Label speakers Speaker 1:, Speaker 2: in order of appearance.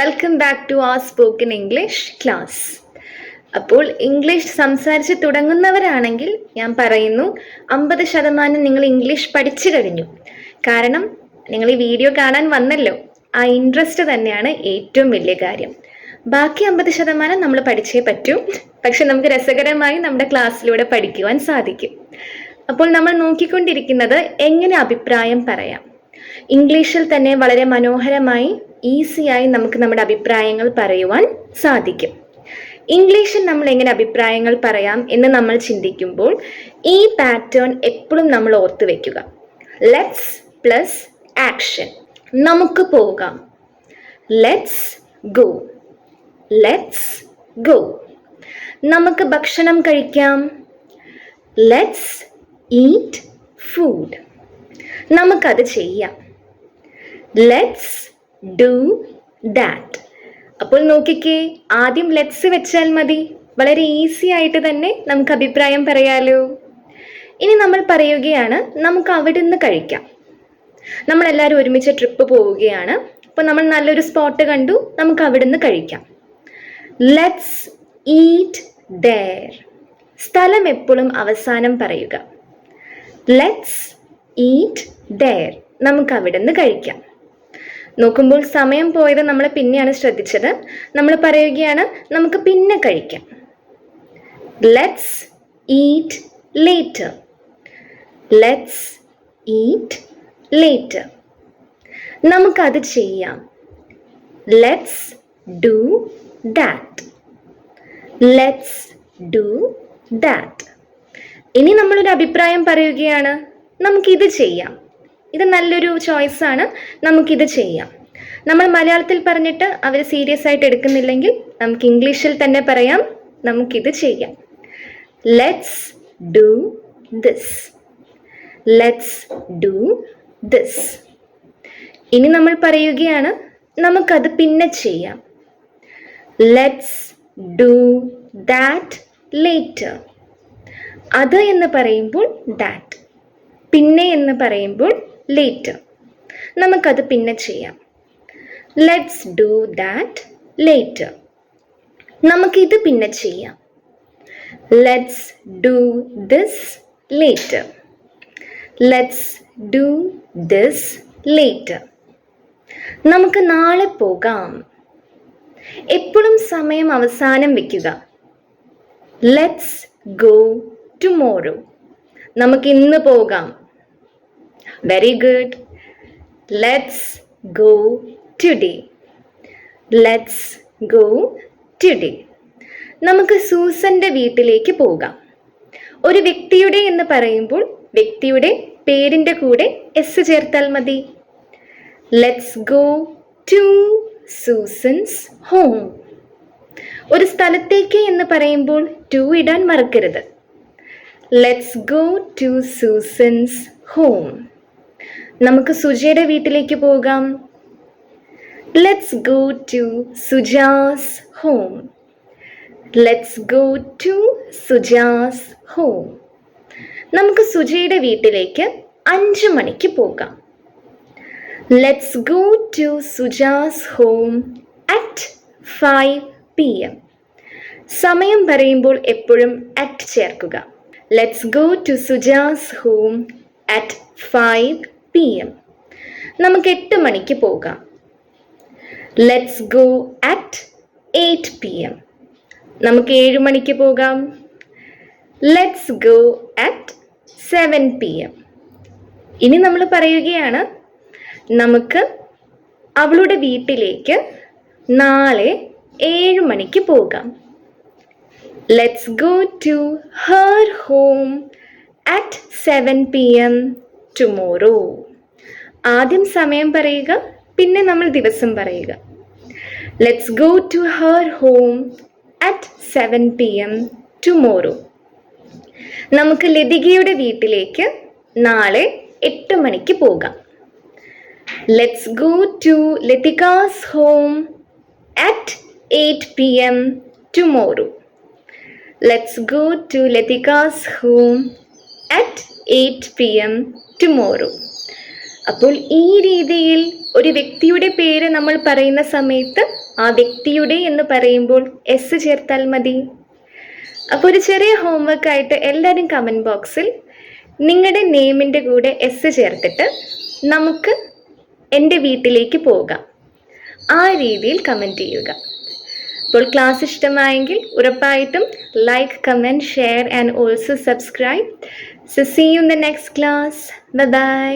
Speaker 1: Welcome back to a spoken English class അപ്പോൾ English സംസാരിച്ച് തുടങ്ങുന്നവരാണെങ്കിൽ ഞാൻ പറയുന്നു അമ്പത് ശതമാനം നിങ്ങൾ ഇംഗ്ലീഷ് പഠിച്ചു കഴിഞ്ഞു. കാരണം നിങ്ങൾ ഈ വീഡിയോ കാണാൻ വന്നല്ലോ ആ ഇൻട്രസ്റ്റ് തന്നെയാണ് ഏറ്റവും വലിയ കാര്യം. ബാക്കി അമ്പത് ശതമാനം നമ്മൾ പഠിച്ചേ പറ്റൂ പക്ഷെ നമുക്ക് രസകരമായി നമ്മുടെ ക്ലാസ്സിലൂടെ പഠിക്കുവാൻ സാധിക്കും. അപ്പോൾ നമ്മൾ നോക്കിക്കൊണ്ടിരിക്കുന്നത് എങ്ങനെ അഭിപ്രായം പറയാം. ഇംഗ്ലീഷിൽ തന്നെ വളരെ മനോഹരമായി ഈസിയായി നമുക്ക് നമ്മുടെ അഭിപ്രായങ്ങൾ പറയുവാൻ സാധിക്കും. ഇംഗ്ലീഷിൽ നമ്മൾ എങ്ങനെ അഭിപ്രായങ്ങൾ പറയാം എന്ന് നമ്മൾ ചിന്തിക്കുമ്പോൾ ഈ പാറ്റേൺ എപ്പോഴും നമ്മൾ ഓർത്ത് വെക്കുക. ലെറ്റ്സ് പ്ലസ് ആക്ഷൻ നമുക്ക് പോകാം. ലെറ്റ്സ് ഗോ ലെറ്റ്സ് ഗോ നമുക്ക് ഭക്ഷണം കഴിക്കാം. ലെറ്റ്സ് ഈറ്റ് ഫുഡ് നമുക്കത് ചെയ്യാം. Let's do that. അപ്പോൾ നോക്കിക്കേ ആദ്യം ലെറ്റ്സ് വെച്ചാൽ മതി. വളരെ ഈസി ആയിട്ട് തന്നെ നമുക്ക് അഭിപ്രായം പറയാലോ. ഇനി നമ്മൾ പറയുകയാണ് നമുക്ക് അവിടെ നിന്ന് കഴിക്കാം. നമ്മളെല്ലാവരും ഒരുമിച്ച് ട്രിപ്പ് പോവുകയാണ്. അപ്പോൾ നമ്മൾ നല്ലൊരു സ്പോട്ട് കണ്ടു നമുക്ക് അവിടെ നിന്ന് കഴിക്കാം. ലെറ്റ്സ് ഈറ്റ് ദർ സ്ഥലം എപ്പോഴും അവസാനം പറയുക. ലെറ്റ്സ് ഈറ്റ് ദർ നമുക്ക് അവിടെ നിന്ന് കഴിക്കാം. നോക്കുമ്പോൾ സമയം പോയത് നമ്മൾ പിന്നെയാണ് ശ്രദ്ധിച്ചത്. നമ്മൾ പറയുകയാണ് നമുക്ക് പിന്നെ കഴിക്കാം. Let's eat later let's eat later നമുക്കത് ചെയ്യാം. Let's do that let's do that ഇനി നമ്മളൊരു അഭിപ്രായം പറയുകയാണ് നമുക്കിത് ചെയ്യാം. ഇത് നല്ലൊരു ചോയ്സാണ് നമുക്കിത് ചെയ്യാം. നമ്മൾ മലയാളത്തിൽ പറഞ്ഞിട്ട് അവർ സീരിയസ് ആയിട്ട് എടുക്കുന്നില്ലെങ്കിൽ നമുക്ക് ഇംഗ്ലീഷിൽ തന്നെ പറയാം. നമുക്കിത് ചെയ്യാം. Let's do this let's do this ഇനി നമ്മൾ പറയുകയാണ് നമുക്കത് പിന്നെ ചെയ്യാം. ലെറ്റ്സ് ഡു ദാറ്റ് ലേറ്റർ അത് എന്ന് പറയുമ്പോൾ ദാറ്റ് പിന്നെ എന്ന് പറയുമ്പോൾ ലേറ്റർ നമുക്കത് പിന്നെ ചെയ്യാം. ലെറ്റ്സ് ഡു ദാറ്റ് ലേറ്റർ നമുക്കിത് പിന്നെ ചെയ്യാം. Let's do this later let's do this later നമുക്ക് നാളെ പോകാം. എപ്പോഴും സമയം അവസാനം വെക്കുക. ലെറ്റ്സ് ഗോ ടുമോറോ നമുക്ക് ഇന്ന് പോകാം. Very good let's go today let's go today നമുക്ക് സൂസന്റെ വീട്ടിലേക്ക് പോകാം. ഒരു വ്യക്തിയുടെ എന്ന് പറയുമ്പോൾ വ്യക്തിയുടെ പേരിന്റെ കൂടെ എസ് ചേർത്താൽ മതി. Let's go to Susan's home ഒരു സ്ഥലത്തേക്ക് എന്ന് പറയുമ്പോൾ ടു ഇടാൻ മറക്കരുത്. Let's go to Susan's home നമുക്ക് സുജയുടെ വീട്ടിലേക്ക് പോകാം. Let's go to Suja's home let's go to Suja's home നമുക്ക് സുജയുടെ വീട്ടിലേക്ക് അഞ്ച് മണിക്ക് പോകാം. Let's go to Suja's home at five P M സമയം പറയുമ്പോൾ എപ്പോഴും അറ്റ് ചേർക്കുക. Let's go to Suja's home at five P M. നമുക്ക് എട്ട് മണിക്ക് പോകാം. Let's go at eight P M നമുക്ക് ഏഴ് മണിക്ക് പോകാം. Let's go at seven P M ഇനി നമ്മൾ പറയുകയാണ് നമുക്ക് അവളുടെ വീട്ടിലേക്ക് നാളെ ഏഴ് മണിക്ക് പോകാം. Let's go to her home at seven P M tomorrow ആദ്യം സമയം പറയുക പിന്നെ നമ്മൾ ദിവസം പറയുക. Let's go to her home at seven P M tomorrow നമുക്ക് ലതികയുടെ വീട്ടിലേക്ക് നാളെ എട്ട് മണിക്ക് പോകാം. Let's go to Latika's home at eight P M tomorrow let's go to Latika's home at eight P M tomorrow അപ്പോൾ ഈ രീതിയിൽ ഒരു വ്യക്തിയുടെ പേര് നമ്മൾ പറയുന്ന സമയത്ത് ആ വ്യക്തിയുടെ എന്ന് പറയുമ്പോൾ എസ് ചേർത്താൽ മതി. അപ്പോൾ ഒരു ചെറിയ ഹോംവർക്ക് ആയിട്ട് എല്ലാവരും കമന്റ് ബോക്സിൽ നിങ്ങളുടെ നെയിമിന്റെ കൂടെ എസ് ചേർത്തിട്ട് നമുക്ക് എന്റെ വീട്ടിലേക്ക് പോകാം. ആ രീതിയിൽ കമന്റ് ചെയ്യുക. അപ്പോൾ ക്ലാസ് ഇഷ്ടമായെങ്കിൽ ഉറപ്പായിട്ടും like comment share and also subscribe so see you in the next class bye